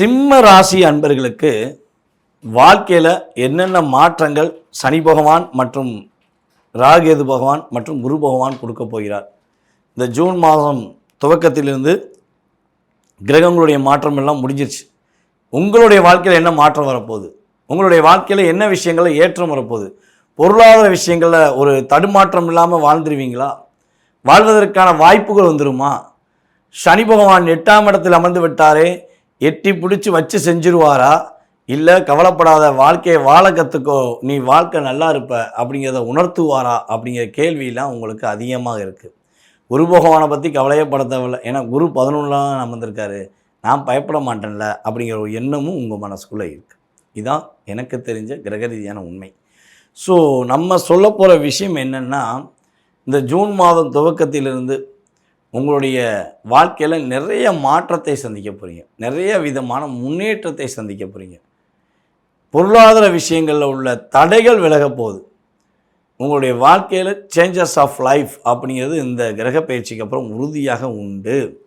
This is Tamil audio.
சிம்ம ராசி அன்பர்களுக்கு வாழ்க்கையில் என்னென்ன மாற்றங்கள் சனி பகவான் மற்றும் ராகேது பகவான் மற்றும் குரு பகவான் கொடுக்க போகிறார். இந்த ஜூன் மாதம் துவக்கத்திலிருந்து கிரகங்களுடைய மாற்றம் எல்லாம் முடிஞ்சிருச்சு. உங்களுடைய வாழ்க்கையில் என்ன மாற்றம் வரப்போகுது? உங்களுடைய வாழ்க்கையில் என்ன விஷயங்களில் ஏற்றம் வரப்போகுது? பொருளாதார விஷயங்களில் ஒரு தடுமாற்றம் இல்லாமல் வாழ்ந்துருவீங்களா? வாழ்வதற்கான வாய்ப்புகள் வந்துருமா? சனி பகவான் எட்டாம் இடத்தில் அமர்ந்து விட்டாரே எட்டி பிடிச்சி வச்சு செஞ்சிருவாரா? இல்லை கவலைப்படாத வாழ்க்கையை வாழ கற்றுக்கோ நீ வாழ்க்கை நல்லா இருப்ப அப்படிங்கிறத உணர்த்துவாரா? அப்படிங்கிற கேள்வியெல்லாம் உங்களுக்கு அதிகமாக இருக்குது குரு பகவானை பற்றி கவலையே பட தேவையில்ல. ஏன்னா குரு பதினொன்றாம் அமர்ந்திருக்காரு. நான் பயப்பட மாட்டேன்ல அப்படிங்கிற ஒரு எண்ணமும் உங்கள் மனசுக்குள்ளே இருக்குது இதுதான் எனக்கு தெரிஞ்ச கிரகரீதியான உண்மை. ஸோ நம்ம சொல்ல போகிற விஷயம் என்னென்னா இந்த ஜூன் மாதம் துவக்கத்திலிருந்து உங்களுடைய வாழ்க்கையில் நிறைய மாற்றத்தை சந்திக்க போகிறீங்க நிறைய விதமான முன்னேற்றத்தை சந்திக்க போகிறீங்க பொருளாதார விஷயங்களில் உள்ள தடைகள் விலக போகுது. உங்களுடைய வாழ்க்கையில் சேஞ்சஸ் ஆஃப் லைஃப் அப்படிங்கிறது இந்த கிரக பயிற்சிக்கு அப்புறம் உறுதியாக உண்டு.